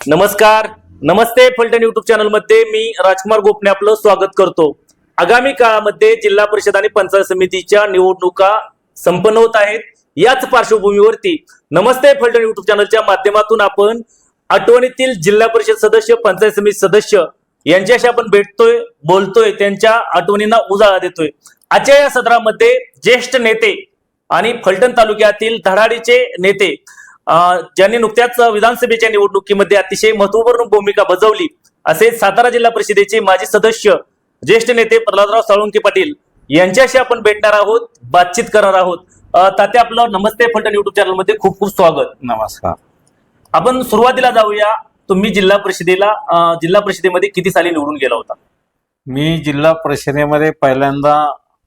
नमस्कार. नमस्ते फलटण युट्यूब चॅनलमध्ये मी राजकुमार गोपने आपलं स्वागत करतो. आगामी काळामध्ये जिल्हा परिषद आणि पंचायत समितीच्या निवडणुका संपन्न होत आहेत. याच पार्श्वभूमीवरती नमस्ते फलटण युट्यूब चॅनलच्या माध्यमातून आपण आठवणीतील जिल्हा परिषद सदस्य पंचायत समिती सदस्य यांच्याशी आपण भेटतोय बोलतोय त्यांच्या आठवणींना उजाळा देतोय. आजच्या या सदरामध्ये ज्येष्ठ नेते आणि फलटण तालुक्यातील धडाडीचे नेते ज्यांनी नुकत्याच विधानसभेच्या निवडणुकीमध्ये अतिशय महत्त्वपूर्ण भूमिका बजावली असे सातारा जिल्हा परिषदेचे माजी सदस्य ज्येष्ठ नेते प्रल्हादराव साळुंके पाटील यांच्याशी आपण भेटणार आहोत बातचीत करणार आहोत. तात्या आपलं नमस्ते फलटण युट्यूब चॅनलमध्ये खूप खूप स्वागत. नमस्कार. आपण सुरुवातीला जाऊया. तुम्ही जिल्हा परिषदेला जिल्हा परिषदेमध्ये किती साली निवडून गेला होता? मी जिल्हा परिषदेमध्ये पहिल्यांदा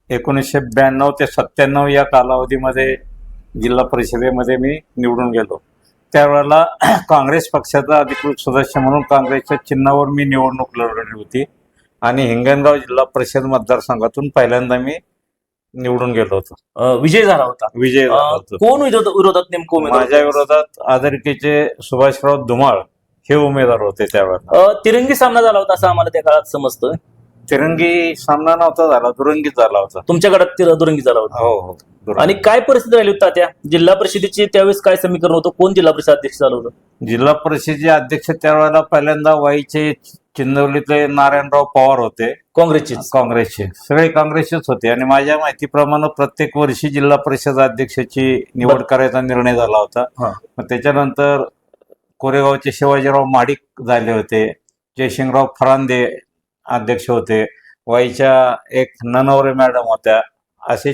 एकोणीसशे ब्याण्णव ते सत्त्याण्णव या कालावधीमध्ये जिल्हा परिषदेमध्ये मी निवडून गेलो. त्यावेळेला काँग्रेस पक्षाचा अधिकृत सदस्य म्हणून काँग्रेसच्या चिन्हावर मी निवडणूक लढवली होती आणि हिंगणगाव जिल्हा परिषद मतदारसंघातून पहिल्यांदा मी निवडून गेलो होतो. विजय झाला होता. विजय कोण विरोध- विरोधात नेमकं माझ्या? विरोधात आदरकीचे सुभाषराव धुमाळ हे उमेदवार होते त्यावेळेला. तिरंगी सामना झाला होता असं आम्हाला त्या काळात समजतं तिरंगी सामना नव्हता झाला दुरंगीच झाला होता. तुमच्या गटात तिर- दुरंगी झाला होता. हो हो दुरंगी. आणि काय परिस्थिती राहिली होती त्या जिल्हा परिषदेची त्यावेळेस काय समीकरण होतं? कोण जिल्हा परिषद अध्यक्ष झालं होतं? जिल्हा परिषदेचे अध्यक्ष त्यावेळेला पहिल्यांदा वाईचे चिंदवलीतले नारायणराव पवार होते. काँग्रेसची काँग्रेसचे. सगळे काँग्रेसचेच होते आणि माझ्या माहितीप्रमाणे प्रत्येक वर्षी जिल्हा परिषद अध्यक्षाची निवड बर. करायचा निर्णय झाला होता. हा. मग त्याच्यानंतर कोरेगावचे शिवाजीराव माडिक झाले होते. जयसिंगराव फरांदे अध्यक्ष होते. वाईच्या एक ननवरे मॅडम होत्या. असे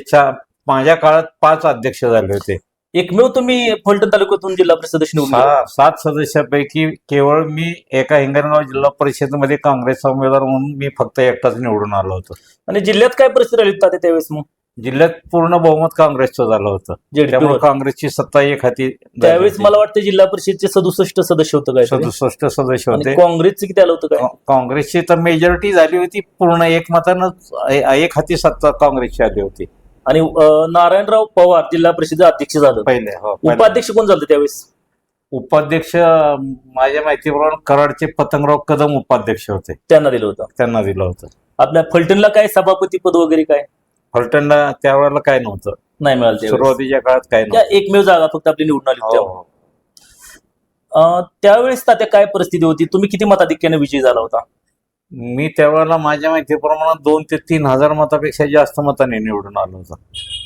माझ्या काळात पाच अध्यक्ष झाले होते. एकमेव तुम्ही फलटण तालुक्यातून जिल्हा परिषद सात सदस्यापैकी केवळ मी एका हिंगणगाव जिल्हा परिषदेमध्ये काँग्रेसचा उमेदवार म्हणून मी फक्त एकटाच निवडून आलो होतो. आणि जिल्ह्यात काय परिस्थिती होती तात्या त्यावेळेस मग? जिल्ह्यात पूर्ण बहुमत काँग्रेसचं झालं होतं. त्यामुळे. काँग्रेसची सत्ता एक हाती त्यावेळेस. मला वाटतं जिल्हा परिषदचे सदुसष्ट सदस्य होतं काय सदुसष्ट सदस्य होते. काँग्रेसचे किती आलं होतं काय? काँग्रेसची तर मेजॉरिटी झाली होती. पूर्ण एकमतानं एक हाती सत्ता काँग्रेसची आली होती. आणि नारायणराव पवार जिल्हा परिषद अध्यक्ष झालं हो पहिले. उपाध्यक्ष कोण झालं त्यावेळेस? उपाध्यक्ष माझ्या माहितीप्रमाणे कराडचे पतंगराव कदम उपाध्यक्ष होते. त्यांना दिलं होतं. त्यांना दिलं होतं. आपल्या फलटणला काय सभापती पद वगैरे काय? फलटणला त्यावेळेला काय नव्हतं? नाही मिळालं त्यावेळेस. सुरुवातीच्या काळात काय त्या नव्हतं? एकमेव जागा फक्त आपली निवडून आली होती हो. हो. अं, त्यावेळेस तात्या काय परिस्थिती होती? तुम्ही किती मताधिक्याने विजयी झाला होता? मी त्यावेळेला माझ्या माहितीप्रमाणे दोन ते तीन हजार मतापेक्षा जास्त मताने निवडून आलो होतो.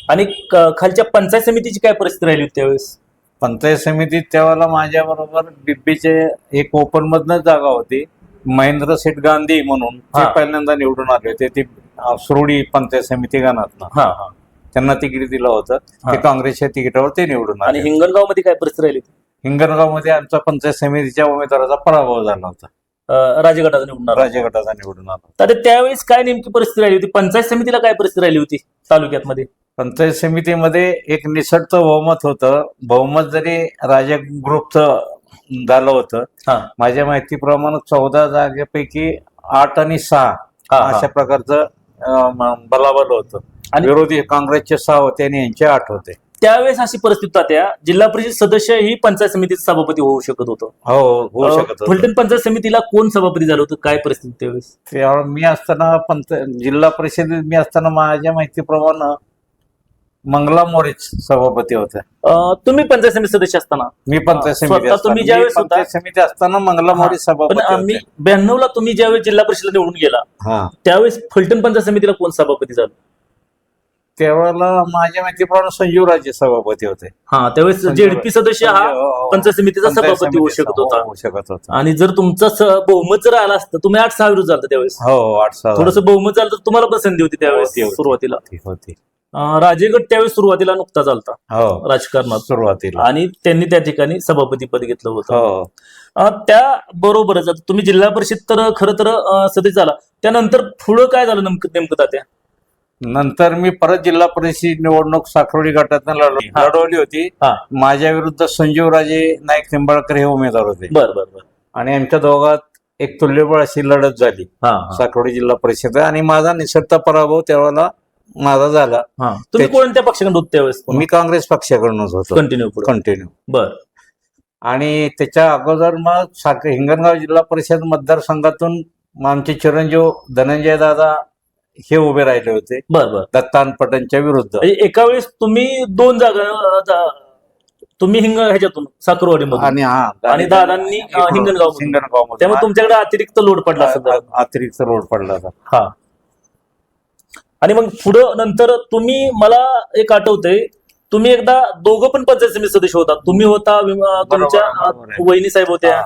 आणि क- खालच्या पंचायत समितीची काय परिस्थिती राहिली होती त्यावेळेस? पंचायत समितीत त्यावेळेला माझ्या बरोबर बिब्बीचे एक ओपन मधनच जागा होती. महेंद्र शेठ गांधी म्हणून ते हा. पहिल्यांदा निवडून आले होते ते सुरडी पंचायत समिती गाणात हा. हा त्यांना तिकीट दिलं होतं. हा. ते काँग्रेसच्या तिकिटावर ते निवडून आणि आले. हिंगणगावमध्ये काय परिस्थिती राहिली? हिंगणगावमध्ये आमचा पंचायत समितीच्या उमेदवाराचा पराभव झाला होता. अं, राजगटाचा निवडून आला. राजगटाचा निवडून आला तात्या त्यावेळेस काय नेमकी परिस्थिती राहिली होती? पंचायत समितीला काय परिस्थिती राहिली होती तालुक्यात मध्ये पंचायत समितीमध्ये एक निसटतं बहुमत होतं. बहुमत जरी राजा ग्रुपचं झालं होतं. हा. माझ्या माहितीप्रमाणे चौदा जागेपैकी आठ आणि सहा हा, हा. अशा प्रकारचं अं, म- बलाबल होतं. आणि- विरोधी काँग्रेसचे सहा होते आणि यांचे आठ होते. त्यावेळेस अशी परिस्थिती तात्या जिल्हा परिषद सदस्य ही पंचायत समितीचं सभापती होऊ शकत होतं. हो होऊ अं, शकत होतं. फलटण पंचायत समितीला कोण सभापती झालं होतं? काय परिस्थिती त्यावेळेस? त्यावेळी मी असताना पंच जिल्हा परिषदेत मी असताना माझ्या माहितीप्रमाणे मंगला मोरेच सभापती होत्या अं, तुम्ही पंचायत समिती सदस्य असताना? मी पंचायत स्वतः समिती असताना- तुम्ही मी ज्यावेळेस होता- पंचायत समिती असताना मंगला मोरे पण सभापती आम्ही होते. ब्याण्णव ला तुम्ही ज्यावेळेस जिल्हा परिषदला निवडून गेला हा. त्यावेळेस फलटण पंचायत समितीला कोण सभापती झालं? त्यावेळेला माझ्या माहितीप्रमाणे संजीवराजे सभापती होते. हा त्यावेळेस जेडपी सदस्य हा हो, हो. पंचायत समितीचा पंचायत सभापती होऊ समितीचा शकत होता. हो, होऊ शकत होता. आणि जर तुमचं स- बहुमत जर आला असतं तुम्ही आठ सहा विरुद्ध झालं त्यावेळेस. हो आठ सहा थोडस बहुमत झालं तर तुम्हाला पण संधी होती त्यावेळेस होती, होती. सुरुवातीला. होती. राजेगड त्यावेळेस सुरुवातीला नुकता चालता हो. राजकारणात. सुरुवातीला. आणि त्यांनी त्या ठिकाणी सभापती पद घेतलं होतं. हो. त्या बरोबरच आता तुम्ही जिल्हा परिषद तर खरं तर अं, सदस्य झाला. त्यानंतर पुढं काय झालं नेमकं नेमकं तात्या? नंतर मी परत जिल्हा परिषद निवडणूक साखरोडी गटातून लढवली हा. लढवली होती. हा. माझ्या विरुद्ध संजीवराजे नाईक निंबाळकर हे उमेदवार होते. बर बर बर. आणि आमच्या दोघात एक तुल्यबळ अशी लढत झाली. हा. हा, साखरोडी जिल्हा परिषद आणि माझा निसटता पराभव त्यावेळेला माझा झाला. हा. तुम्ही त्याच- कोणत्या पक्षाकडे होते त्यावेळेस मी काँग्रेस पक्षाकडूनच होतो. कंटिन्यू पुढे. कंटिन्यू बर. आणि त्याच्या अगोदर मग साक हिंगणगाव जिल्हा परिषद मतदारसंघातून मग आमचे चिरंजीव धनंजय दादा हे उभे राहिले होते. बर बर. दत्तान पटनच्या विरुद्ध. म्हणजे एका वेळेस तुम्ही दोन जागा अं, जा- तुम्ही हिंग ह्याच्यातून साखरवाडी मधून आणि हा आणि दादांनी, अं, हिंगणगावमधून. हिंगणगाव त्यामुळे तुमच्याकडे अतिरिक्त लोड पडला असेल जरा. अतिरिक्त रोड पडला होता. हा. आणि मग पुढं नंतर तुम्ही मला एक आठवतंय तुम्ही एकदा दोघं पण पंचायत समिती सदस्य होता तुम्ही होता तुमच्या. वहिनी साहेब होत्या.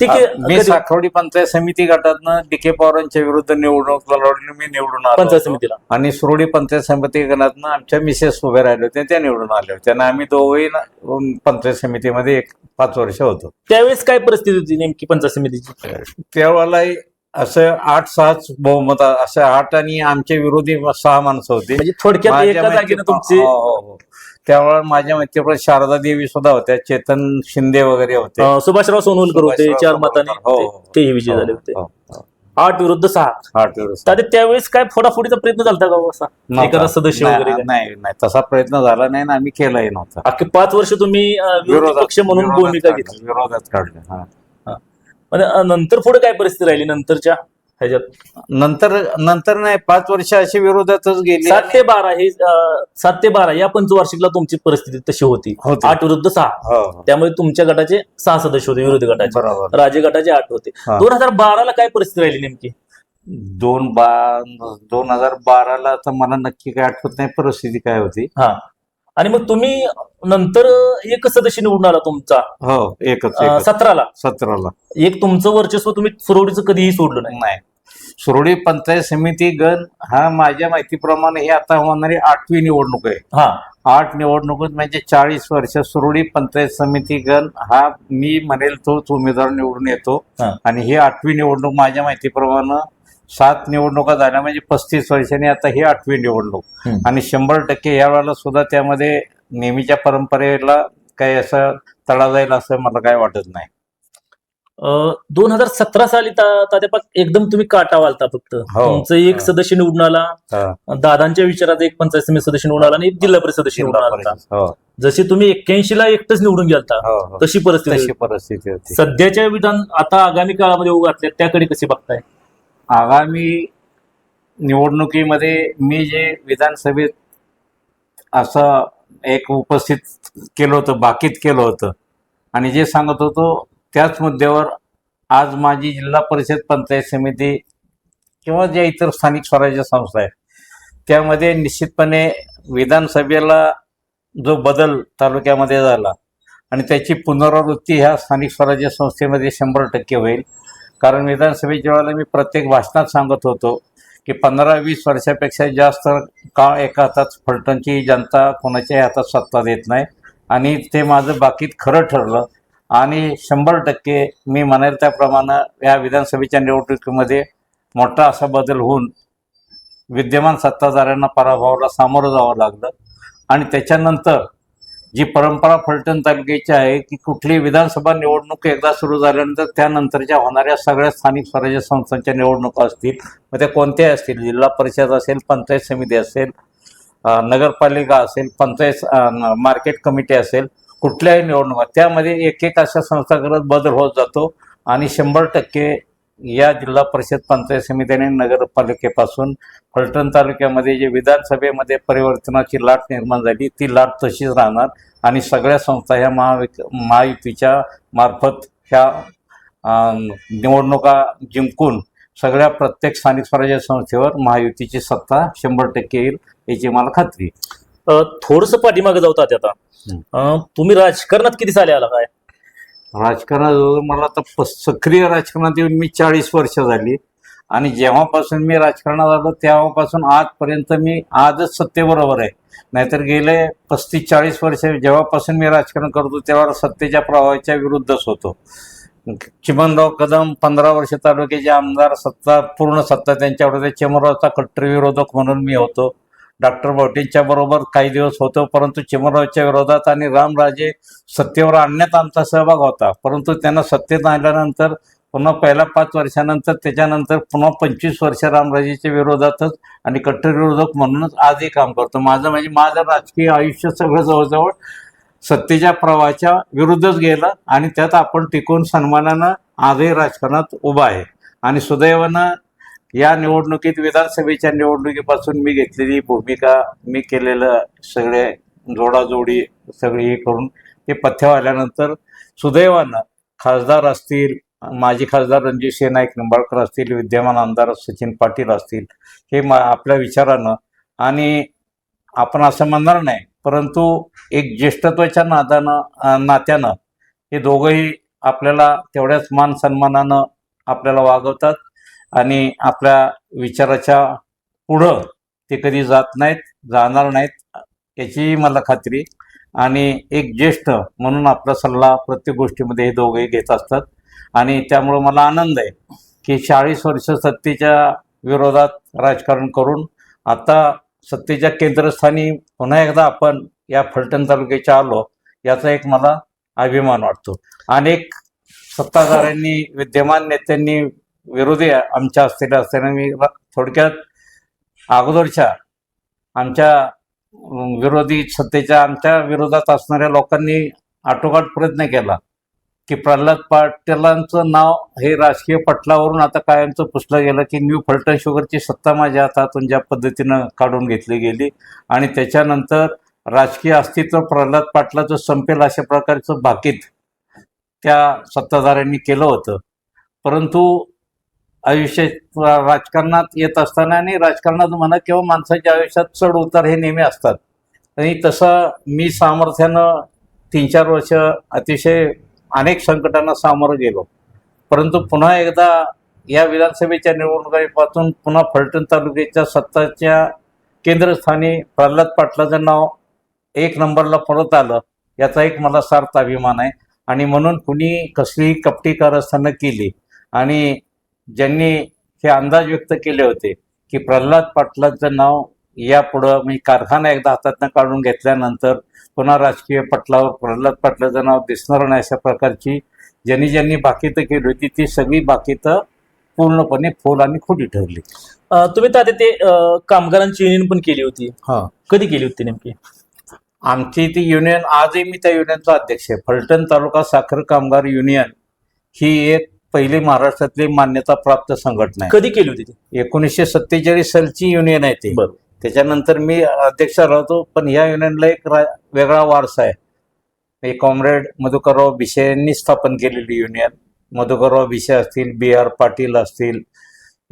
ठीक आहे मी साखरवाडी पंचायत समिती गटातनं डी के पवारांच्या विरुद्ध निवडणूक लढवली मी निवडून आलो पंचायत. समितीला आणि सुरोडी पंचायत समिती गणातनं आमच्या मिसेस उभे राहिले होते त्या निवडून आले होते आणि आम्ही दोघंही पंचायत समितीमध्ये एक पाच वर्ष होतो त्यावेळेस काय परिस्थिती होती नेमकी पंचायत समितीची त्यावेळेला असं आठ सहाच बहुमत असं आठ आणि आमचे विरोधी सहा माणसं होती म्हणजे थोडक्यात माझ्या एका जागेनं तुमची हो, हो, हो. माझ्या माहितीप्रमाणे शारदा देवी सुद्धा होत्या चेतन शिंदे वगैरे होते सुभाषराव सोनवलकर होते चार. मतांनी हो, ते- हो. तेही विजय झाले होते. आठ विरुद्ध सहा आठ तर त्यावेळेस काय फोडाफोडीचा प्रयत्न झाला का असा. एखादा सदस्य नाही, वगैरे? नाही नाही तसा प्रयत्न झाला नाही ना आम्ही केलाही नव्हता अख्खे पाच वर्ष तुम्ही विरोधी पक्ष म्हणून भूमिका घेतली विरोधात काढले. म्हणजे नंतर पुढे काय परिस्थिती राहिली नंतरच्या ह्याच्यात? नंतर नंतर नाही पाच वर्ष अशी विरोधातच गेली. सात ते बारा हे अं, सात ते बारा या पंचवार्षिकला तुमची परिस्थिती तशी होती. होती. आठ विरुद्ध सहा. हो, हो. त्यामुळे तुमच्या गटाचे सहा सदस्य होते विरोधी गटाचे. बरोबर. राजे गटाचे आठ होते. हा. दोन हजार बाराला काय परिस्थिती राहिली नेमकी? दोन बा दोन हजार बाराला तर मला नक्की काय आठवत नाही परिस्थिती काय होती. हा. आणि मग तुम्ही नंतर एक सदस्य निवडून आला तुमचा. हो एकच अं, एकच. सतराला. सतराला. एक तुमचं वर्चस्व तुम्ही सुरवडीचं कधीही सोडलं नाही. नाही. सुरळी पंचायत समिती गण हा माझ्या माहितीप्रमाणे ही आता होणारी आठवी निवडणूक आहे. हा. आठ निवडणुकीत म्हणजे चाळीस वर्ष सुरळी पंचायत समिती गण हा मी म्हणेल तोच उमेदवार निवडून येतो. हा. आणि ही आठवी निवडणूक माझ्या माहितीप्रमाणे सात निवडणुका झाल्या म्हणजे पस्तीस वर्षांनी आता ही आठवी निवडणूक. आणि शंभर टक्के या वेळेला सुद्धा त्यामध्ये नेहमीच्या परंपरेला काही असं तडा जाईल असं मला काय वाटत नाही दोन हजार सतरा साली ता- तात्यापाक एकदम तुम्ही काटा वालता फक्त हो. तुमचं एक. सदस्य निवडून आला. दादांच्या विचारात एक पंचायत समिती सदस्य निवडून आला आणि एक जिल्हा परिषद सदस्य निवडून आला होता. हो जशी तुम्ही एक्क्याऐंशी ला एकटंच निवडून गेलता हो. तशी परिस्थिती. परिस्थिती सध्याच्या विधान आता आगामी काळामध्ये उभं घातल्या त्याकडे कसे बघताय आगामी निवडणुकीमध्ये मी जे विधानसभेत असं एक उपस्थित केलं होतं बाकीत केलं होतं आणि जे सांगत होतो त्याच मुद्द्यावर आज माझी जिल्हा परिषद पंचायत समिती किंवा ज्या इतर स्थानिक स्वराज्य संस्था आहेत त्यामध्ये निश्चितपणे विधानसभेला जो बदल तालुक्यामध्ये झाला आणि त्याची पुनरावृत्ती ह्या स्थानिक स्वराज्य संस्थेमध्ये शंभर टक्के होईल. कारण विधानसभेच्या वेळेला मी प्रत्येक भाषणात सांगत होतो की पंधरा वीस वर्षापेक्षा जास्त काळ एका हातात फलटणची जनता कोणाच्याही हातात सत्ता देत नाही. आणि ते माझं बाकीत खरं ठरलं. आणि शंभर टक्के मी म्हणेल त्याप्रमाणे या विधानसभेच्या निवडणुकीमध्ये मोठा असा बदल होऊन विद्यमान सत्ताधाऱ्यांना पराभवाला सामोरं जावं लागलं. आणि त्याच्यानंतर जी परंपरा फलटण तालुक्याची आहे की कुठली विधानसभा निवडणूक एकदा सुरू झाल्यानंतर त्यानंतरच्या होणाऱ्या सगळ्या स्थानिक स्वराज्य संस्थांच्या निवडणुका असतील मग त्या कोणत्याही असतील? जिल्हा परिषद असेल पंचायत समिती असेल नगरपालिका असेल पंचायत मार्केट कमिटी असेल कुठल्याही निवडणुका त्यामध्ये एक एक अशा संस्थागत बदल होत जातो आणि शंभर टक्के या जिल्हा परिषद पंचायत समिती आणि नगरपालिकेपासून फलटण तालुक्यामध्ये जे विधानसभेमध्ये परिवर्तनाची लाट निर्माण झाली ती लाट तशीच राहणार आणि सगळ्या संस्था ह्या महाविक महायुतीच्या मार्फत ह्या निवडणुका जिंकून सगळ्या प्रत्येक स्थानिक स्वराज्य संस्थेवर महायुतीची सत्ता शंभर टक्के येईल याची मला खात्री. थोडस पाठीमागे जाऊ आता. तुम्ही राजकारणात किती साली आला काय राजकारणाजवळ मला आता सक्रिय राजकारणात येऊन मी चाळीस वर्ष झाली. आणि जेव्हापासून मी राजकारणात आलो तेव्हापासून आजपर्यंत मी आजच सत्तेबरोबर आहे. नाहीतर गेले पस्तीस चाळीस वर्ष जेव्हापासून मी राजकारण करतो तेव्हा सत्तेच्या प्रवाहाच्या विरुद्धच होतो. चिमनराव कदम पंधरा वर्ष तालुक्याचे आमदार सत्ता पूर्ण सत्ता त्यांच्यावर होते चिमनरावचा कट्टर विरोधक म्हणून मी होतो. डॉक्टर बोटींच्या बरोबर काही दिवस होतो परंतु चिमनरावच्या विरोधात आणि रामराजे सत्तेवर आणण्यात आमचा सहभाग होता. परंतु त्यांना सत्तेत आणल्यानंतर पुन्हा पहिल्या पाच वर्षानंतर त्याच्यानंतर पुन्हा पंचवीस वर्ष रामराजेच्या विरोधातच आणि कट्टर विरोधक म्हणूनच आजही काम करतो. माझं म्हणजे माझं राजकीय आयुष्य सगळं जवळजवळ सत्तेच्या प्रवाहाच्या विरुद्धच गेलं आणि त्यात आपण टिकून सन्मानानं आजही राजकारणात उभा आहे. आणि सुदैवानं या निवडणुकीत विधानसभेच्या निवडणुकीपासून मी घेतलेली भूमिका मी केलेलं सगळे जोडाजोडी सगळी हे करून ते पथ्यावर आल्यानंतर सुदैवानं खासदार असतील माजी खासदार रणजितसिंह नाईक निंबाळकर असतील विद्यमान आमदार सचिन पाटील असतील हे मा आपल्या विचारानं आणि आपण असं म्हणणार नाही परंतु एक ज्येष्ठत्वाच्या नादानं नात्यानं हे दोघंही आपल्याला तेवढ्याच मान सन्मानानं आपल्याला वागवतात. आणि आपल्या विचाराच्या पुढं ते कधी जात नाहीत जाणार नाहीत याची मला खात्री. आणि एक ज्येष्ठ म्हणून आपला सल्ला प्रत्येक गोष्टीमध्ये हे दोघेही घेत असतात. आणि त्यामुळं मला आनंद आहे की चाळीस वर्ष सत्तेच्या विरोधात राजकारण करून आता सत्तेच्या केंद्रस्थानी पुन्हा एकदा आपण या फलटण तालुक्याच्या आलो याचा एक मला अभिमान वाटतो. अनेक सत्ताधाऱ्यांनी विद्यमान नेत्यांनी विरोधी आमच्या असलेल्या असताना मी थोडक्यात अगोदरच्या आमच्या विरोधी सत्तेच्या आमच्या विरोधात असणाऱ्या लोकांनी आटोकाट प्रयत्न केला की प्रल्हाद पाटीलांचं नाव हे राजकीय पटलावरून आता कायमचं पुसलं गेलं की न्यू फलटण शुगरची सत्ता माझ्या हातातून ज्या पद्धतीनं काढून घेतली गेली आणि त्याच्यानंतर राजकीय अस्तित्व प्रल्हाद पाटलाचं संपेल अशा प्रकारचं भाकीत त्या सत्ताधाऱ्यांनी केलं होतं. परंतु आयुष्यात राजकारणात येत असताना आणि राजकारणात म्हणा किंवा माणसाच्या आयुष्यात चढ उतार हे नेहमी असतात. आणि तसं मी सामर्थ्यानं तीन चार वर्ष अतिशय अनेक संकटांना सामोरं गेलो. परंतु पुन्हा एकदा या विधानसभेच्या निवडणुकीपासून पुन्हा फलटण तालुक्याच्या सत्ताच्या केंद्रस्थानी प्रल्हाद पाटलाचं नाव एक नंबरला परत आलं. याचा एक मला सार्थ अभिमान आहे. आणि म्हणून कुणी कसलीही कपटी कारस्थानं केली. आणि ज्यांनी हे अंदाज व्यक्त केले होते की प्रल्हाद पाटलांचं नाव यापुढं मी कारखाना एकदा हातातनं काढून घेतल्यानंतर पुन्हा राजकीय पटलावर प्रल्हाद पाटलाचं नाव दिसणार नाही अशा प्रकारची ज्यांनी ज्यांनी बाकीतं केली होती ती सगळी बाकीतं पूर्णपणे फोल आणि खोटी ठरली. तुम्ही तात्या ते कामगारांची युनियन पण केली होती. हा. कधी केली होती नेमकी? आमची ती युनियन आजही मी त्या युनियनचा अध्यक्ष आहे. फलटण तालुका साखर कामगार युनियन ही एक पहिली महाराष्ट्रातली मान्यता प्राप्त संघटना आहे. कधी केली होती ती? एकोणीसशे सत्तेचाळीस सालची युनियन आहे ती. बरं. त्याच्यानंतर मी अध्यक्ष राहतो पण ह्या युनियनला एक रा- वेगळा वारसा आहे. हे कॉम्रेड मधुकरराव भिशे यांनी स्थापन केलेली युनियन मधुकरराव भिशे असतील बी आर पाटील असतील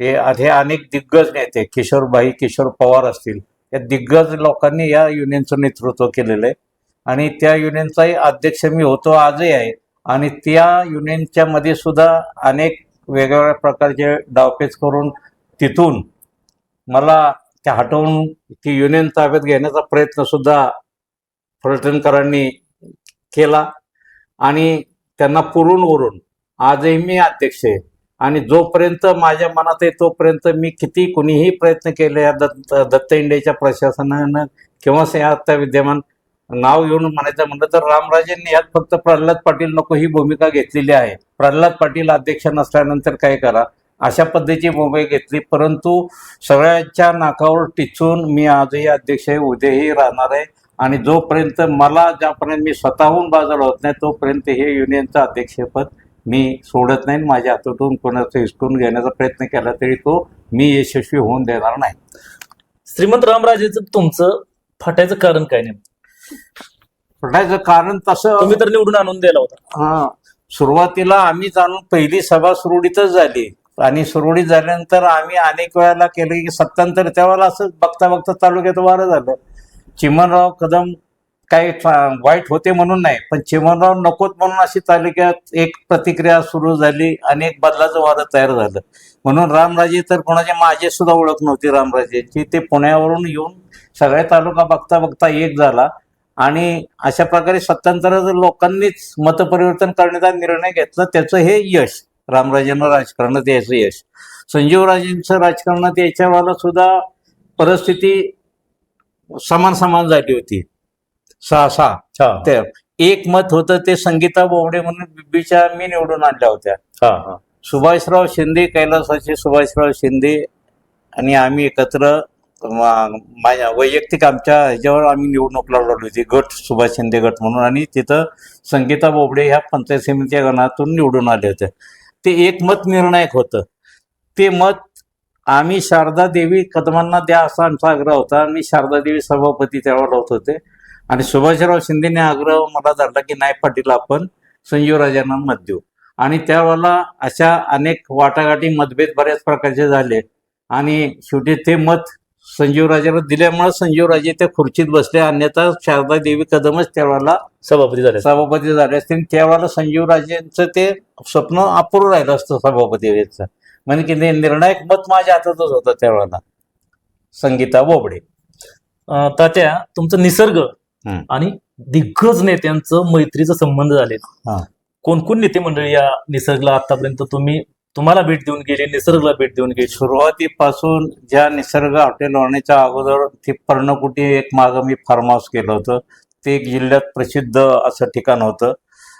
हे हे अनेक दिग्गज नेते किशोरभाई किशोर पवार असतील या दिग्गज लोकांनी या युनियनचं नेतृत्व केलेलं आहे. आणि त्या युनियनचाही अध्यक्ष मी होतो आजही आहे. आणि त्या युनियनच्या मध्ये सुद्धा अनेक वेगवेगळ्या प्रकारचे डावपेच करून तिथून मला त्या हटवून ती युनियन ताब्यात घेण्याचा प्रयत्न सुद्धा फलटणकरांनी केला. आणि त्यांना पुरून उरून आजही मी अध्यक्ष आहे. आणि जोपर्यंत माझ्या मनात आहे तोपर्यंत मी किती कुणीही प्रयत्न केले या दत्त दत्त इंडियाच्या प्रशासनानं किंवा या आता विद्यमान नाव येऊन म्हणायचं म्हटलं तर रामराजेंनी यात फक्त प्रल्हाद पाटील नको ही भूमिका घेतलेली आहे. प्रल्हाद पाटील अध्यक्ष नसल्यानंतर काय करा? अशा पद्धतीची भूमिका घेतली. परंतु सगळ्यांच्या नाकावर टिचून मी आजही अध्यक्ष आहे उद्याही राहणार आहे. आणि जोपर्यंत मला ज्यापर्यंत मी स्वतःहून बाजूला होत नाही तोपर्यंत हे युनियनचं अध्यक्षपद मी सोडत नाही माझ्या हातातून कोणाचं हिसकून घेण्याचा प्रयत्न केला तरी तो मी यशस्वी होऊन देणार नाही. श्रीमंत रामराजेचं तुमचं फाटायचं कारण काय नाही पडायचं कारण तसं तुम्ही तर निवडून आणून दिला होता. हा. सुरुवातीला आम्ही जाणून पहिली सभा सुरळीतच झाली. आणि सुरळीत झाल्यानंतर आम्ही अनेक वेळेला केलं की सत्तांतर त्यावेळेला असं बघता बघता तालुक्यात वारं झालं. चिमनराव कदम काही वाईट होते म्हणून नाही पण चिमनराव नकोत म्हणून अशी तालुक्यात एक प्रतिक्रिया सुरू झाली आणि एक बदलाचं वारं तयार झालं. म्हणून रामराजे तर कोणाची माझी सुद्धा ओळख नव्हती रामराजेची. ते पुण्यावरून येऊन सगळ्या तालुका बघता बघता एक झाला. आणि अशा प्रकारे सत्तांतराचं लोकांनीच मतपरिवर्तन करण्याचा निर्णय घेतला त्याचं हे यश रामराजेंना राजकारणात यायचं यश. संजीवराजेंचं राजकारणात यायच्या सुद्धा परिस्थिती समान समान झाली होती. सहा सहा. ते एक मत होतं ते संगीता बोबडे म्हणून बिब्बीच्या मी निवडून आणल्या होत्या. हा. हा सुभाषराव शिंदे कैलासाचे सुभाषराव शिंदे आणि आम्ही एकत्र माझ्या वैयक्तिक आमच्या ह्याच्यावर आम्ही निवडणूक लढवली होती. गट सुभाष शिंदे गट म्हणून. आणि तिथं संगीता बोबडे ह्या पंचायत समितीच्या गणातून निवडून आले होते. ते एक मत निर्णायक होतं. ते मत आम्ही शारदा देवी कदमांना द्या असा आमचा आग्रह होता. मी शारदा देवी सभापती त्यावेळेला होत होते. आणि सुभाषराव शिंदेने आग्रह मला धरला की नाही पाटील आपण संजीवराजांना मत देऊ. आणि त्यावेळेला अशा अनेक वाटाघाटी मतभेद बऱ्याच प्रकारचे झाले. आणि शेवटी ते मत संजीवराजेला दिल्यामुळे संजीवराजे त्या खुर्चीत बसले अन्यथा शारदा देवी कदमच त्यावेळेला सभापती झाले सभापती झाले असतील त्यावेळेला संजीवराजेंचं ते स्वप्न अपूर्ण राहिलं असतं सभापती व्हायचं म्हणजे की निर्णायक मत माझ्या हातातच होतं त्यावेळेला. संगीता बोबडे. तात्या तुमचं निसर्ग. आणि दिग्गज नेत्यांचं मैत्रीचं संबंध झाले. कोण कोण नेते मंडळी या निसर्गला आतापर्यंत तुम्ही तुम्हाला भेट देऊन गेले निसर्गला भेट देऊन गेले. सुरुवातीपासून ज्या निसर्ग हॉटेल होण्याच्या अगोदर ती पर्णकुटी एक मागं मी फार्म हाऊस केलं होतं. ते एक जिल्ह्यात प्रसिद्ध असं ठिकाण होतं.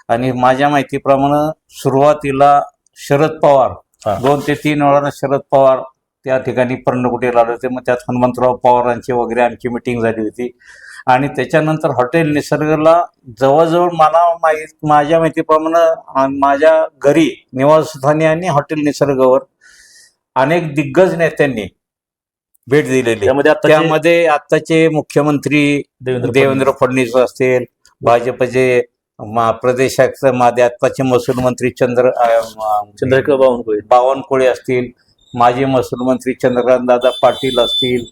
आणि माझ्या माहितीप्रमाणे सुरुवातीला शरद पवार. दोन ते तीन वेळा शरद पवार त्या ठिकाणी पर्णकुटीला आले होते. मग त्यात हनुमंतराव पवारांची वगैरे आमची मिटिंग झाली होती. आणि त्याच्यानंतर हॉटेल निसर्गला जवळजवळ मला माहीत माझ्या माहितीप्रमाणे माझ्या घरी निवासस्थानी आणि हॉटेल निसर्गावर अनेक दिग्गज नेत्यांनी भेट दिलेली. त्यामध्ये आता त्यामध्ये आताचे मुख्यमंत्री देवेंद्र फडणवीस असतील भाजपचे प्रदेशाचे माझे आत्ताचे महसूल मंत्री चंद्र चंद्रकांत बावनकुळे. बावनकुळे असतील माजी महसूल मंत्री चंद्रकांत दादा पाटील असतील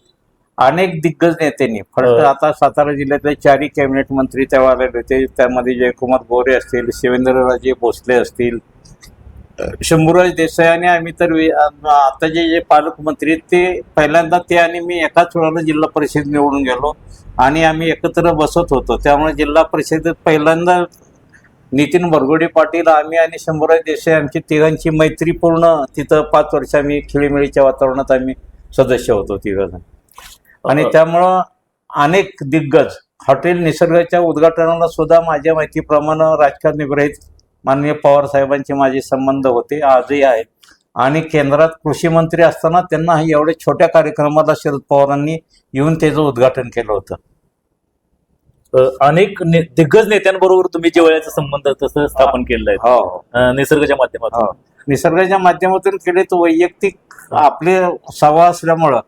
अनेक दिग्गज नेत्यांनी फक्त हो. आता सातारा जिल्ह्यातले चारही कॅबिनेट मंत्री तेव्हा आलेले होते त्यामध्ये जयकुमार गोरे असतील शिवेंद्रराजे भोसले असतील शंभूराज देसाई आणि आम्ही तर वे- आ- आताचे जे पालकमंत्री आहेत, ते पहिल्यांदा ते आणि मी एकाच वेळेला जिल्हा परिषद निवडून गेलो आणि आम्ही एकत्र बसत होतो त्यामुळे जिल्हा परिषदेत पहिल्यांदा नितीन बरगोडे पाटील आम्ही आणि शंभूराज देसाई आमची तिघांची मैत्रीपूर्ण तिथं पाच वर्ष आम्ही खेळीमेळीच्या वातावरणात आम्ही सदस्य होतो तिघजण आणि त्यामुळं अनेक दिग्गज हॉटेल निसर्गाच्या उद्घाटनाला सुद्धा माझ्या माहितीप्रमाणे राजकारणी विरहित माननीय पवार साहेबांचे माझे संबंध होते आजही आहेत. आणि केंद्रात कृषी मंत्री असताना त्यांना एवढ्या छोट्या कार्यक्रमाला शरद पवारांनी येऊन त्याचं उद्घाटन केलं होतं. अनेक ने- दिग्गज नेत्यांबरोबर तुम्ही जिव्हाळ्याचा संबंध तसं स्थापन केलेलं आहे. हो. निसर्गाच्या माध्यमातून. हो. निसर्गाच्या माध्यमातून केले तो वैयक्तिक आपले सभा असल्यामुळं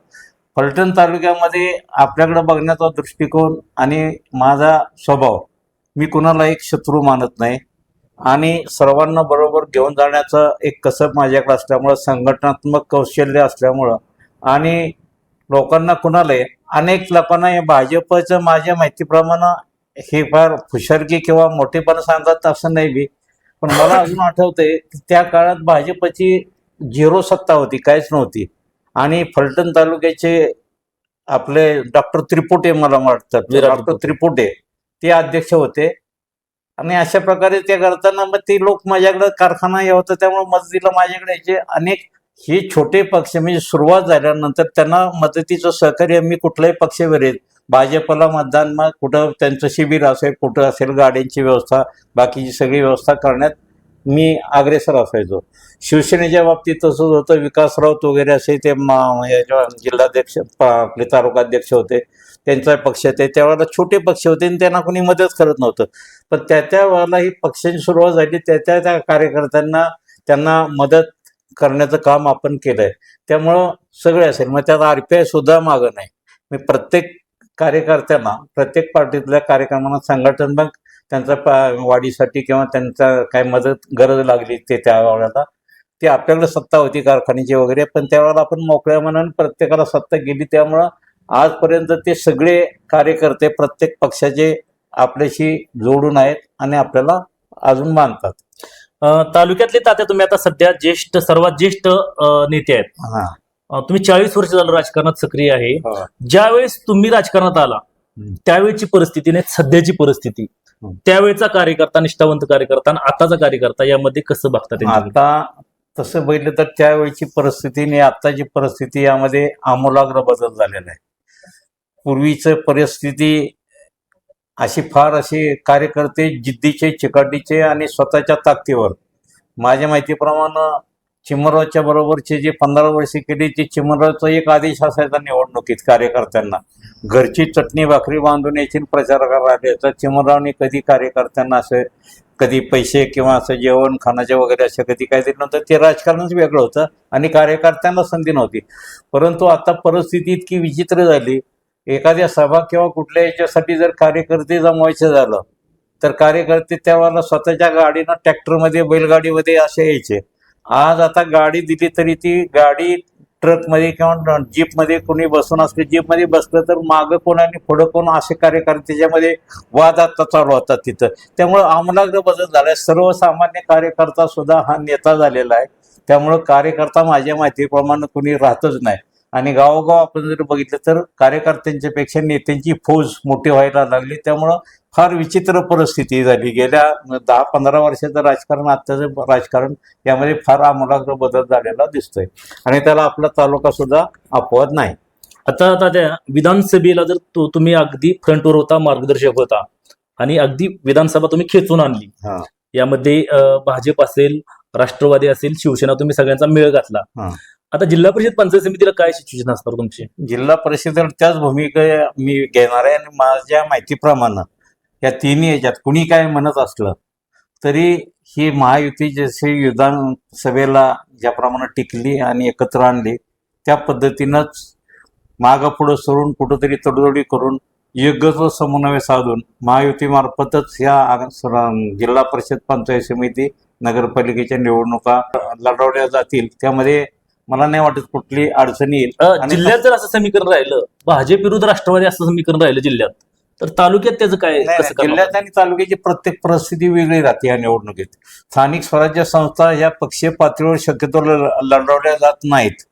फलटण तालुक्यामध्ये आपल्याकडे बघण्याचा दृष्टिकोन आणि माझा स्वभाव मी कुणाला एक शत्रू मानत नाही. आणि सर्वांना बरोबर घेऊन जाण्याचं एक कसब माझ्याकडे असल्यामुळं संघटनात्मक कौशल्य असल्यामुळं आणि लोकांना कुणालाही अनेक लोकांना हे भाजपचं माझ्या माहितीप्रमाणे हे फार फुशारकी किंवा मोठेपणा सांगतात असं नाही बी. पण मला अजून आठवतंय की त्या काळात भाजपची झिरो सत्ता होती काहीच नव्हती. आणि फलटण तालुक्याचे आपले डॉक्टर त्रिपुटे मला वाटतात. डॉक्टर त्रिपुटे. ते अध्यक्ष होते. आणि अशा प्रकारे ते करताना मग ते लोक माझ्याकडे कारखाना हे होतं त्यामुळे मदतीला माझ्याकडे यायचे. अनेक हे छोटे पक्ष म्हणजे सुरुवात झाल्यानंतर त्यांना मदतीचं सहकार्य मी कुठलाही पक्ष करेल भाजपला मतदान मग कुठं त्यांचं शिबिर असेल कुठं असेल गाड्यांची व्यवस्था बाकीची सगळी व्यवस्था करण्यात मी अग्रेसर असायचो. शिवसेनेच्या बाबतीत तसंच होतं विकास राऊत वगैरे असे ते मा- जिल्हाध्यक्ष प- आपले तालुकाध्यक्ष होते त्यांचा पक्ष ते त्यावेळेला छोटे पक्ष होते आणि त्यांना कोणी मदत करत नव्हतं. पण त्या त्या वेळेला ही पक्षाची सुरुवात झाली त्या त्या त्या कार्यकर्त्यांना त्यांना मदत करण्याचं काम आपण केलं आहे त्यामुळं सगळे असेल मग त्यात आर पी आय सुद्धा मागं नाही. मी प्रत्येक कार्यकर्त्यांना प्रत्येक पार्टीतल्या कार्यक्रमांना बँक त्यांचा पा- वाढीसाठी किंवा त्यांचा काय मदत गरज लागली ते त्या वेळेला ती आपल्याकडे सत्ता होती कारखान्याची वगैरे पण त्यावेळेला आपण मोकळ्या मनाने प्रत्येकाला सत्ता गेली त्यामुळं आजपर्यंत ते सगळे कार्यकर्ते प्रत्येक पक्षाचे आपल्याशी जोडून आहेत आणि आपल्याला अजून मानतात तालुक्यातले तात्या तुम्ही आता सध्या ज्येष्ठ सर्वात ज्येष्ठ नेते आहेत हा तुम्ही चाळीस वर्ष झालं राजकारणात सक्रिय आहे हो. ज्यावेळेस तुम्ही राजकारणात आला. त्यावेळची परिस्थिती नाही सध्याची परिस्थिती. त्यावेळचा कार्यकर्ता निष्ठावंत कार्यकर्ता आणि आताचा कार्यकर्ता यामध्ये कसं बघता ते आता तसं बघितलं तर त्यावेळची परिस्थिती आणि आत्ताची परिस्थिती यामध्ये आमूलाग्र बदल झालेला आहे. पूर्वीचं परिस्थिती अशी फार अशी कार्यकर्ते जिद्दीचे चिकाटीचे आणि स्वतःच्या ताकदीवर. माझ्या माहितीप्रमाणे चिमरावच्या बरोबरचे जे पंधरा वर्षे केली ती चिमरावचा एक आदेश असायचा निवडणुकीत कार्यकर्त्यांना. घरची चटणी भाकरी बांधून यायची आणि प्रचार करायला तर चिमरावने कधी कार्यकर्त्यांना असं कधी पैसे किंवा असं जेवण खाण्याचे वगैरे असं कधी काय दिलं नव्हतं. ते राजकारणच वेगळं होतं आणि कार्यकर्त्यांना संधी नव्हती. परंतु आता परिस्थिती इतकी विचित्र झाली. एखाद्या सभा किंवा कुठल्या याच्यासाठी जर कार्यकर्ते जमवायचं झालं तर कार्यकर्ते त्यावेळेला स्वतःच्या गाडीनं ट्रॅक्टरमध्ये बैलगाडीमध्ये असे यायचे. आज आता गाडी दिली तरी ती गाडी ट्रकमध्ये किंवा जीपमध्ये कोणी बसून असले जीपमध्ये बसलं तर मागं कोण आणि पुढं कोण असे कार्यकर्ते त्याच्यामध्ये वाद आता चालू होतात तिथं. त्यामुळं आमूलाग्र बदल झालाय. सर्वसामान्य कार्यकर्ता सुद्धा हा नेता झालेला आहे. त्यामुळं कार्यकर्ता माझ्या माहितीप्रमाणे कोणी राहतच नाही. आणि गावोगाव आपण जर बघितलं तर कार्यकर्त्यांच्या पेक्षा नेत्यांची फौज मोठी व्हायला लागली. त्यामुळं फार विचित्र परिस्थिती झाली. गेल्या दहा पंधरा वर्षाचं राजकारण आत्ताचं राजकारण यामध्ये फार आमूलाग्र बदल झालेला दिसतोय. आणि त्याला आपला तालुका सुद्धा अपवाद नाही. आता आता त्या विधानसभेला जर तो तुम्ही अगदी फ्रंटवर होता मार्गदर्शक होता आणि अगदी विधानसभा तुम्ही खेचून आणली. यामध्ये भाजप असेल राष्ट्रवादी असेल शिवसेना तुम्ही सगळ्यांचा मेळ घातला. आता जिल्हा परिषद पंचायत समितीला काय सिच्युएशन असणार तुमची? जिल्हा परिषदेला त्याच भूमिका मी घेणार आहे आणि माझ्या माहितीप्रमाणे या तिन्ही याच्यात कुणी काय म्हणत असलं तरी ही महायुती जशी विधानसभेला ज्याप्रमाणे टिकली आणि एकत्र आणली त्या पद्धतीनंच मागं पुढं सरून कुठंतरी तडजोडी करून योग्य तो समन्वय साधून महायुतीमार्फतच ह्या जिल्हा परिषद पंचायत समिती नगरपालिकेच्या निवडणुका लढवल्या जातील. त्यामध्ये मला नाही वाटत कुठली अडचणी येईल. जिल्ह्यात जर असं समीकरण राहिलं भाजप विरुद्ध राष्ट्रवादी असं समीकरण राहिलं जिल्ह्यात तर तालुक्यात त्याचं काय? जिल्ह्यात आणि तालुक्याची प्रत्येक परिस्थिती वेगळी राहते या निवडणुकीत. स्थानिक स्वराज्य संस्था ह्या पक्षीय पातळीवर शक्यतो लढवल्या जात नाहीत.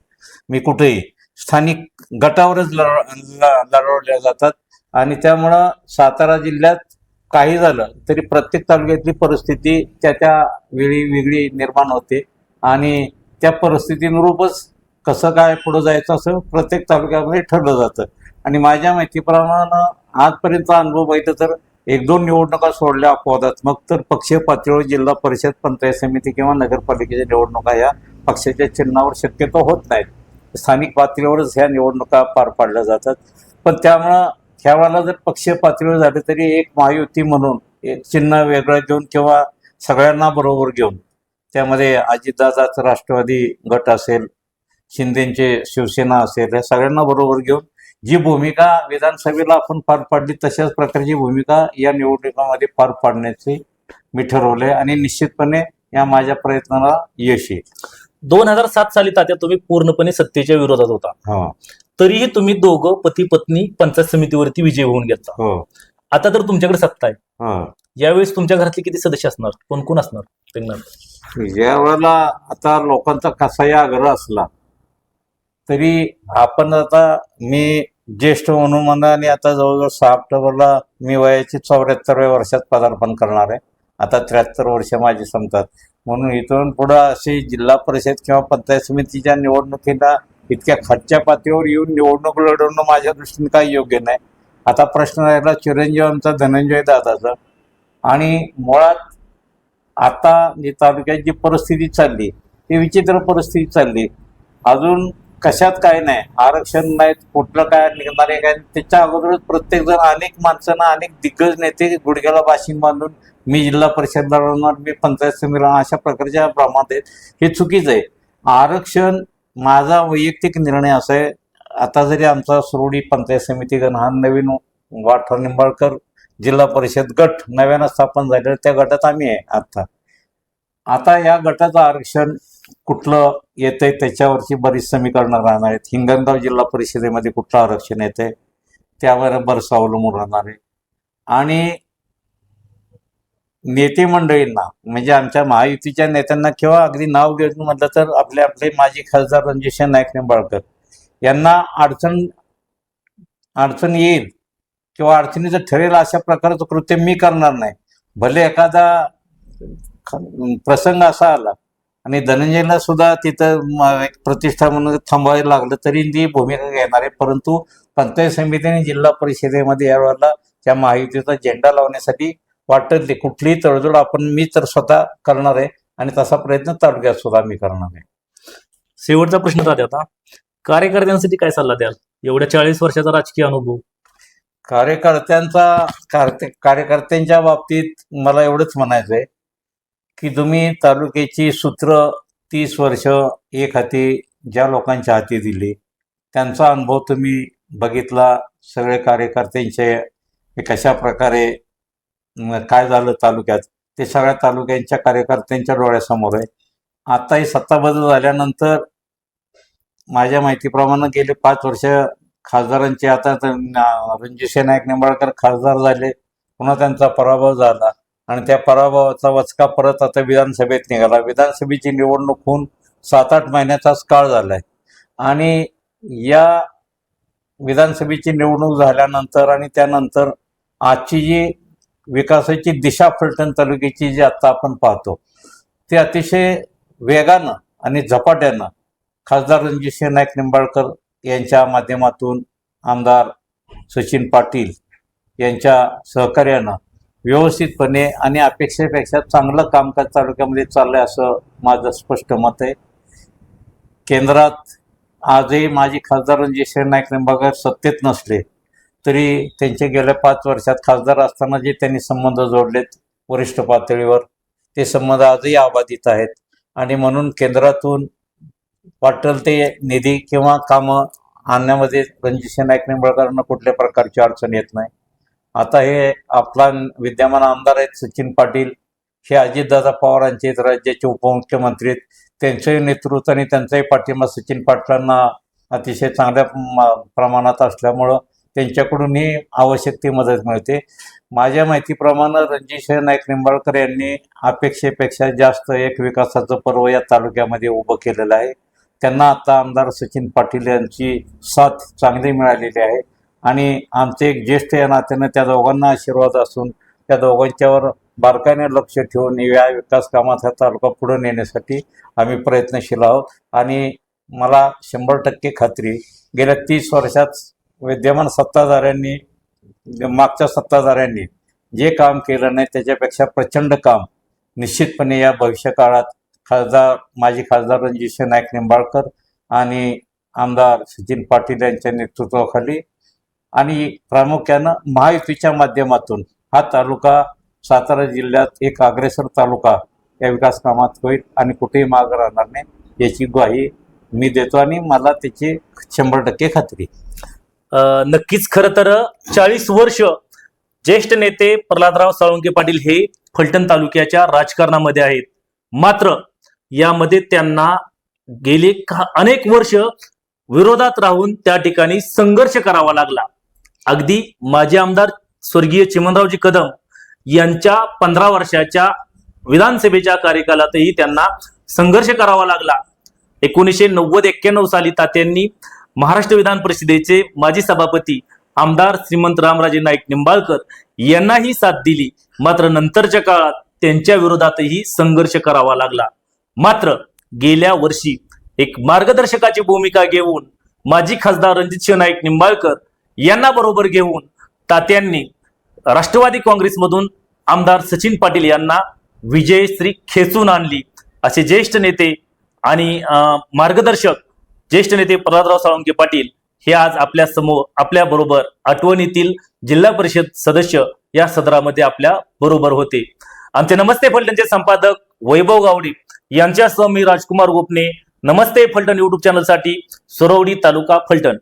मी कुठेही स्थानिक गटावरच लढवल्या जातात. आणि त्यामुळं सातारा जिल्ह्यात काही झालं तरी प्रत्येक तालुक्यातली परिस्थिती त्या त्या वेळी वेगळी निर्माण होते. आणि त्या परिस्थितीनुरूपच कसं काय पुढं जायचं असं प्रत्येक तालुक्यामध्ये ठरलं जातं. आणि माझ्या माहितीप्रमाणे आजपर्यंतचा अनुभव बघितलं तर एक दोन निवडणुका सोडल्या अपवादात. मग तर पक्ष पातळीवर जिल्हा परिषद पंचायत समिती किंवा नगरपालिकेच्या निवडणुका या पक्षाच्या चिन्हावर शक्यतो होत नाहीत. स्थानिक पातळीवरच ह्या निवडणुका पार पाडल्या जातात. पण त्यामुळं ह्या वेळेला जर पक्षीय पातळीवर झाले तरी एक महायुती म्हणून एक चिन्ह वेगळं घेऊन किंवा सगळ्यांना बरोबर घेऊन त्यामध्ये अजितदादाचा राष्ट्रवादी गट असेल शिंदेचे शिवसेना असेल या सगळ्यांना बरोबर घेऊन जी भूमिका विधानसभेला आपण पार पाडली तशाच प्रकारची भूमिका या निवडणुकामध्ये पार पाडण्याचे मी ठरवले आणि निश्चितपणे या माझ्या प्रयत्नाला यश येईल. दोन हजार सात साली तात्या तुम्ही पूर्णपणे सत्तेच्या विरोधात होता. हो. तरीही तुम्ही दोघं पती पत्नी पंचायत समितीवरती विजय होऊन घेतला. हो. आता तर तुमच्याकडे सत्ता आहे. हो. यावेळेस तुमच्या घरातले किती सदस्य असणार? कोण कोण असणार? रिंगणात ज्या वेळेला आता लोकांचा कसाही आग्रह असला तरी आपण आता मी ज्येष्ठ म्हणून म्हणा आणि आता जवळजवळ सहा ऑक्टोबरला मी वयाची चौऱ्याहत्तरव्या वर्षात पदार्पण करणार आहे. आता त्र्याहत्तर वर्ष माझी संपतात. म्हणून इथून पुढं असे जिल्हा परिषद किंवा पंचायत समितीच्या निवडणुकीला इतक्या खालच्या पातळीवर येऊन निवडणूक लढवणं माझ्या दृष्टीने काही योग्य नाही. आता प्रश्न राहिला चिरंजीव आमचा धनंजय दादाचा. आणि मुळात आता जी तालुक्यात जी परिस्थिती चालली ती विचित्र परिस्थिती चालली. अजून कशात काय नाही. आरक्षण नाही कुठलं काय निघणार आहे काय त्याच्या अगोदरच प्रत्येक जण अनेक माणसांना अनेक दिग्गज नेते गुडघ्याला बाशिंग बांधून मी जिल्हा परिषद लढवणार मी पंचायत समिती लढवणार, अशा प्रकारच्या प्रमाणात आहेत. हे चुकीचं आहे. आरक्षण माझा वैयक्तिक निर्णय असा आहे. आता जरी आमचा सुरोडी पंचायत समिती गण हा नवीन वाठर निंबाळकर जिल्हा परिषद गट नव्यानं स्थापन झालेला त्या गटात आम्ही आहे आता आता या गटाचं आरक्षण कुठलं येतंय त्याच्यावरची बरीच समीकरणं राहणार आहेत. हिंगणगाव जिल्हा परिषदेमध्ये कुठलं आरक्षण येतंय त्यावर बरंच अवलंबून राहणार आहे. आणि नेते मंडळींना म्हणजे आमच्या महायुतीच्या नेत्यांना किंवा अगदी नाव घेऊन म्हटलं तर आपले आपले माजी खासदार रणजित नाईक निंबाळकर यांना अडचण अडचण येईल किंवा अडचणीचं ठरेल अशा प्रकारचं कृत्य मी करणार नाही. भले एखादा प्रसंग असा आला आणि धनंजयला सुद्धा तिथं एक प्रतिष्ठा म्हणून थांबवायला लागलं तरी ती भूमिका घेणार आहे. परंतु पंचायत समितीने जिल्हा परिषदेमध्ये यावेळेला त्या महायुतीचा झेंडा लावण्यासाठी वाटतली कुठलीही तडजोड आपण मी तर स्वतः करणार आहे आणि तसा प्रयत्न तालुक्यात सुद्धा मी करणार आहे. शेवटचा प्रश्न राहते आता. कार्यकर्त्यांसाठी काय सल्ला द्याल? एवढ्या चाळीस वर्षाचा राजकीय अनुभव. कार्यकर्त्यांचा कार्य- कार्यकर्त्यांच्या बाबतीत मला एवढंच म्हणायचं आहे की तुम्ही तालुक्याची सूत्र तीस वर्ष एक हाती ज्या लोकांच्या हाती दिली त्यांचा अनुभव तुम्ही बघितला सगळे कार्यकर्त्यांचे कशा प्रकारे काय झालं तालुक्यात ते सगळ्या तालुक्यांच्या कार्यकर्त्यांच्या डोळ्यासमोर आहे. आता ही सत्ता बदल झाल्यानंतर माझ्या माहितीप्रमाणे गेले पाच वर्ष खासदारांचे आता तर रणजितसिंह नाईक निंबाळकर खासदार झाले पुन्हा त्यांचा पराभव झाला. आणि त्या पराभवाचा वचका परत आता विधानसभेत निघाला. विधानसभेची निवडणूक होऊन सात आठ महिन्याचाच काळ झालाय. आणि या विधानसभेची निवडणूक झाल्यानंतर आणि त्यानंतर आजची जी विकासाची दिशा फलटण तालुक्याची जी आता आपण पाहतो ते अतिशय वेगानं आणि झपाट्यानं खासदार रणजितसिंह नाईक निंबाळकर यांच्या माध्यमातून आमदार सचिन पाटील यांच्या सहकार्यानं व्यवस्थितपणे आणि अपेक्षेपेक्षा चांगलं कामकाज तालुक्यामध्ये चाललंय असं माझं स्पष्ट मत आहे. केंद्रात आजही माजी खासदार रणजितसिंह नाईक निंबागर सत्तेत नसले तरी त्यांचे गेल्या पाच वर्षात खासदार असताना जे त्यांनी संबंध जोडलेत वरिष्ठ पातळीवर ते संबंध आजही अबाधित आहेत. आणि म्हणून केंद्रातून वाटेल ते निधी किंवा कामं आणण्यामध्ये रणजितसिंह नाईक निंबाळकरांना कुठल्या प्रकारची अडचण येत नाही. आता हे आपला विद्यमान आमदार आहेत सचिन पाटील हे अजितदादा पवारांचे राज्याचे उपमुख्यमंत्री आहेत. त्यांचंही नेतृत्व आणि त्यांचाही पाठिंबा सचिन पाटलांना अतिशय चांगल्या प्रमाणात असल्यामुळं त्यांच्याकडूनही आवश्यक ती मदत मिळते. माझ्या माहितीप्रमाणे रणजितसिंह नाईक निंबाळकर यांनी अपेक्षेपेक्षा जास्त एक विकासाचं पर्व या तालुक्यामध्ये उभं केलेलं आहे. त्यांना आता आमदार सचिन पाटील यांची साथ चांगली मिळालेली आहे. आणि आमचे एक ज्येष्ठ या नात्यानं त्या दोघांना आशीर्वाद असून त्या दोघांच्यावर बारकाईने लक्ष ठेवून या विकास कामात हा तालुका पुढे नेण्यासाठी आम्ही प्रयत्नशील आहोत. आणि मला शंभर टक्के खात्री गेल्या तीस वर्षात विद्यमान सत्ताधाऱ्यांनी मागच्या सत्ताधाऱ्यांनी जे काम केलं नाही त्याच्यापेक्षा प्रचंड काम निश्चितपणे या भविष्यकाळात खासदार माजी खासदार रणजितसिंह नाईक निंबाळकर आणि आमदार सचिन पाटील यांच्या नेतृत्वाखाली आणि प्रामुख्यानं महायुतीच्या माध्यमातून हा तालुका सातारा जिल्ह्यात एक अग्रेसर तालुका या विकास कामात होईल आणि कुठेही मागं राहणार नाही याची ग्वाही मी देतो आणि मला त्याची शंभर टक्के खात्री. नक्कीच खरं तर चाळीस वर्ष ज्येष्ठ नेते प्रल्हादराव साळुंके पाटील हे फलटण तालुक्याच्या राजकारणामध्ये आहेत. मात्र यामध्ये त्यांना गेले अनेक वर्ष विरोधात राहून त्या ठिकाणी संघर्ष करावा लागला. अगदी माजी आमदार स्वर्गीय चिमनरावजी कदम यांच्या पंधरा वर्षाच्या विधानसभेच्या कार्यकालातही त्यांना संघर्ष करावा लागला. एकोणीसशे नव्वद एक्क्याण्णव साली तात्यांनी महाराष्ट्र विधान परिषदेचे माजी सभापती आमदार श्रीमंत रामराजे नाईक निंबाळकर यांनाही साथ दिली. मात्र नंतरच्या काळात त्यांच्या विरोधातही संघर्ष करावा लागला. मात्र गेल्या वर्षी एक मार्गदर्शकाची भूमिका घेऊन माजी खासदार रणजितसिंह नाईक निंबाळकर यांना बरोबर घेऊन तात्यांनी राष्ट्रवादी काँग्रेसमधून आमदार सचिन पाटील यांना विजयश्री खेचून आणली. असे ज्येष्ठ नेते आणि अं, मार्गदर्शक ज्येष्ठ नेते प्रल्हादराव साळुंके पाटील हे आज आपल्यासमोर आपल्या बरोबर आठवणीतील जिल्हा परिषद सदस्य या सदरामध्ये आपल्या बरोबर होते. आमचे नमस्ते फलटणचे संपादक वैभव गावडे. यांच्यासह मी राजकुमार गोपने. नमस्ते फलटण युट्यूब चॅनलसाठी सुरवडी तालुका फलटण.